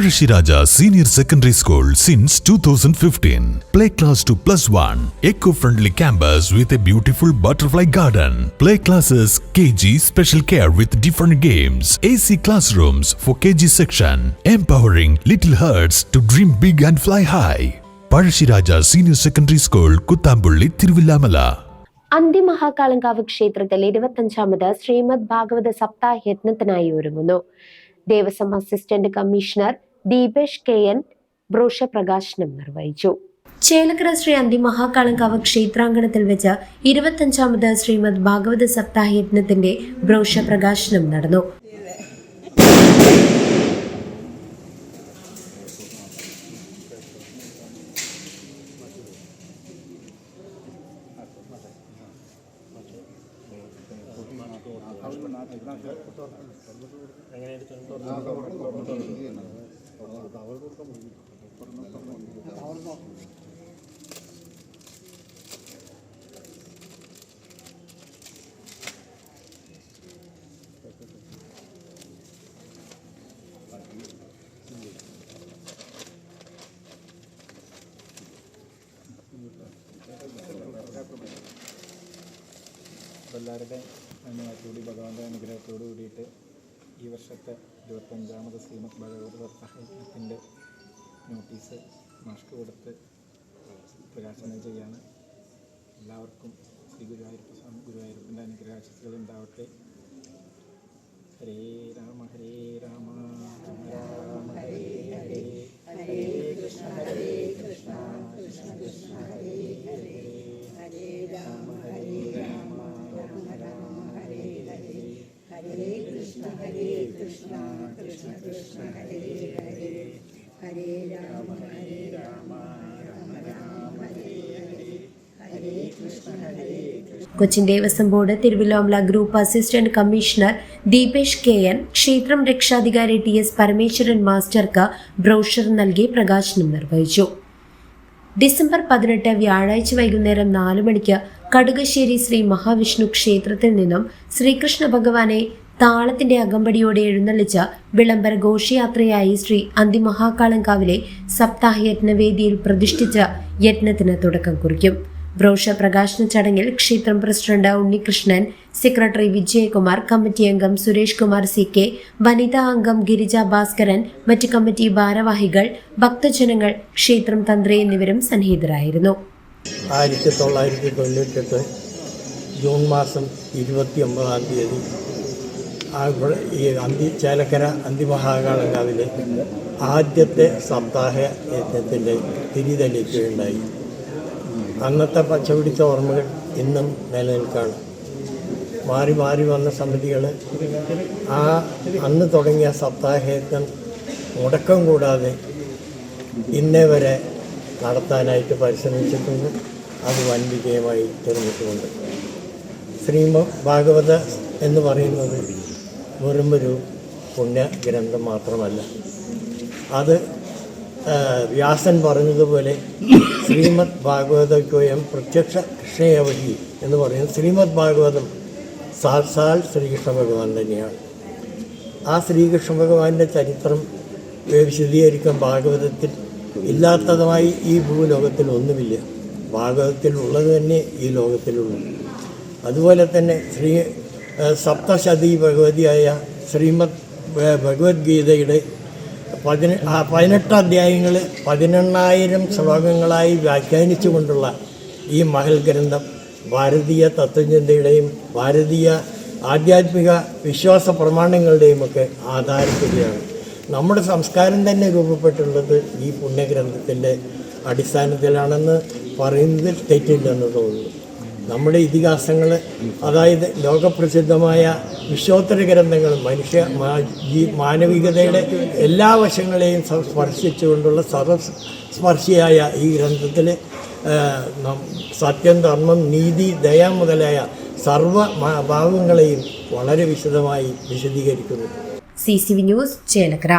Pazhashiraja Senior Secondary School since 2015. Play class to plus one. Eco-friendly campus with a beautiful butterfly garden. Play classes KG special care with different games. AC classrooms for KG section. Empowering little hearts to dream big and fly high. Pazhashiraja Senior Secondary School, Kuttambulli, Tiruvillamala. Anthimahakalankavu ക്ഷേത്രത്തിൽ ഇരുപത്തഞ്ചാമത് ശ്രീമദ് ഭാഗവത സപ്താഹ യജ്ഞത്തിനായി ഒരുങ്ങുന്നു Devaswom assistant commissioner Deepesh K N brochure പ്രകാശനം നിർവഹിച്ചു ചേലക്കര ശ്രീ അന്തി അന്തിമഹാകാളങ്കാവ് ക്ഷേത്രാങ്കണത്തിൽ വെച്ച് ഇരുപത്തഞ്ചാമത് ശ്രീമദ് ഭാഗവത സപ്താഹ യജ്ഞത്തിന്റെ ബ്രോഷ പ്രകാശനം നടന്നു എല്ലാവരുടെയും അനുഗ്രഹത്തോടുകൂടി ഭഗവാന്റെ അനുഗ്രഹത്തോടു കൂടിയിട്ട് ഈ വർഷത്തെ ഇരുപത്തഞ്ചാമത് ശ്രീമദ് ഭഗവത് സപ്താഹത്തിന്റെ നോട്ടീസ് മാഷ്ക്ക് കൊടുത്ത് പ്രകാശനം ചെയ്യാണ്. എല്ലാവർക്കും ശ്രീ ഗുരുവായൂരപ്പ സ്വാമി ഗുരുവായൂരപ്പന്റെ അനുഗ്രഹാശിസുകൾ ഉണ്ടാവട്ടെ. Hare Rama Hare Rama Rama Rama Hare Hare Hare Krishna Hare Krishna Krishna Krishna Hare Hare Hare Rama Hare Rama Rama Rama Hare Hare Hare Krishna Krishna Krishna Krishna Hare Hare. Rama Hare Rama Rama Rama Hare Hare. Krishna Cochin Devaswom board Thiruvilwamala group assistant commissioner Deepesh K N ക്ഷേത്രം രക്ഷാധികാരി T S Parameswaran മാസ്റ്റർക്ക് brochure നൽകി പ്രകാശനം നിർവഹിച്ചു. December പതിനെട്ട് വ്യാഴാഴ്ച വൈകുന്നേരം നാല് മണിക്ക് കടുകശ്ശേരി ശ്രീ മഹാവിഷ്ണു ക്ഷേത്രത്തിൽ നിന്നും ശ്രീകൃഷ്ണ ഭഗവാനെ താളത്തിന്റെ അകമ്പടിയോടെ എഴുന്നള്ളിച്ച വിളംബര ഘോഷയാത്രയായി ശ്രീ അന്തിമഹാകാളങ്കാവിലെ സപ്താഹ യജ്ഞവേദിയിൽ പ്രതിഷ്ഠിച്ച യജ്ഞത്തിന് തുടക്കം കുറിക്കും. ബ്രോഷ പ്രകാശന ചടങ്ങിൽ ക്ഷേത്രം president Unnikrishnan secretary Vijayakumar committee അംഗം സുരേഷ് കുമാർ സി കെ വനിതാ അംഗം ഗിരിജ ഭാസ്കരൻ മറ്റ് കമ്മിറ്റി ഭാരവാഹികൾ ഭക്തജനങ്ങൾ ക്ഷേത്രം തന്ത്രി എന്നിവരും സന്നിഹിതരായിരുന്നു. ആയിരത്തി തൊള്ളായിരത്തി തൊണ്ണൂറ്റെട്ട് ജൂൺ മാസം ഇരുപത്തി ഒമ്പതാം തീയതി ആ ഇവിടെ ഈ അന്തി ചേലക്കര അന്തിമഹാകാളങ്കാവിലെ ആദ്യത്തെ സപ്താഹ യജ്ഞത്തിന്റെ തിരിതെളിക്കുകയുണ്ടായി അന്നത്തെ പച്ചപിടിച്ച ഓർമ്മകൾ ഇന്നും നിലനിൽക്കുകയാണ് മാറി മാറി വന്ന സമിതികൾ ആ അന്ന് തുടങ്ങിയ സപ്താഹയജ്ഞം മുടക്കം കൂടാതെ ഇന്നേ വരെ നടത്താനായിട്ട് പരിശ്രമിച്ചിട്ടുണ്ട്. അത് വൻ വിജയമായി തീർന്നിട്ടുമുണ്ട് ശ്രീമ ഭാഗവത എന്ന് പറയുന്നത് വെറുമൊരു പുണ്യഗ്രന്ഥം മാത്രമല്ല. അത് വ്യാസൻ പറഞ്ഞതുപോലെ ശ്രീമദ് ഭാഗവതയ്ക്കോയം പ്രത്യക്ഷ കൃഷ്ണയവധി എന്ന് പറയുന്നത് ശ്രീമദ് ഭാഗവതം സാക്ഷാൽ ശ്രീകൃഷ്ണ ഭഗവാൻ തന്നെയാണ്. ആ ശ്രീകൃഷ്ണ ഭഗവാന്റെ ചരിത്രം വിശദീകരിക്കാൻ ഭാഗവതത്തിൽ ഇല്ലാത്തതുമായി ഈ ഭൂലോകത്തിൽ ഒന്നുമില്ല. ഭാഗവതത്തിൽ ഉള്ളത് തന്നെ ഈ ലോകത്തിലുള്ളൂ. അതുപോലെ തന്നെ ശ്രീ സപ്തശതി ഭഗവതിയായ ശ്രീമദ് ഭഗവത്ഗീതയുടെ പതിന പതിനെട്ട് അധ്യായങ്ങൾ പതിനെണ്ണായിരം ശ്ലോകങ്ങളായി വ്യാഖ്യാനിച്ചുകൊണ്ടുള്ള ഈ മഹൽ ഗ്രന്ഥം ഭാരതീയ തത്വചിന്തയുടെയും ഭാരതീയ ആധ്യാത്മിക വിശ്വാസ പ്രമാണങ്ങളുടെയും ഒക്കെ ആധാരപ്പെടുകയാണ്. നമ്മുടെ സംസ്കാരം തന്നെ രൂപപ്പെട്ടുള്ളത് ഈ പുണ്യഗ്രന്ഥത്തിന്റെ അടിസ്ഥാനത്തിലാണെന്ന് പറയുന്നതിൽ തെറ്റില്ലെന്ന് തോന്നുന്നു. നമ്മുടെ ഇതിഹാസങ്ങൾ അതായത് ലോകപ്രസിദ്ധമായ വിശ്വോത്തര ഗ്രന്ഥങ്ങൾ മനുഷ്യ മാനവികതയുടെ എല്ലാ വശങ്ങളെയും സ്പർശിച്ചുകൊണ്ടുള്ള സർവസ്പർശിയായ ഈ ഗ്രന്ഥത്തിൽ സത്യം ധർമ്മം നീതി ദയ മുതലായ സർവ ഭാഗങ്ങളെയും വളരെ വിശദമായി വിശദീകരിക്കുന്നു. C C V news Chelakkara.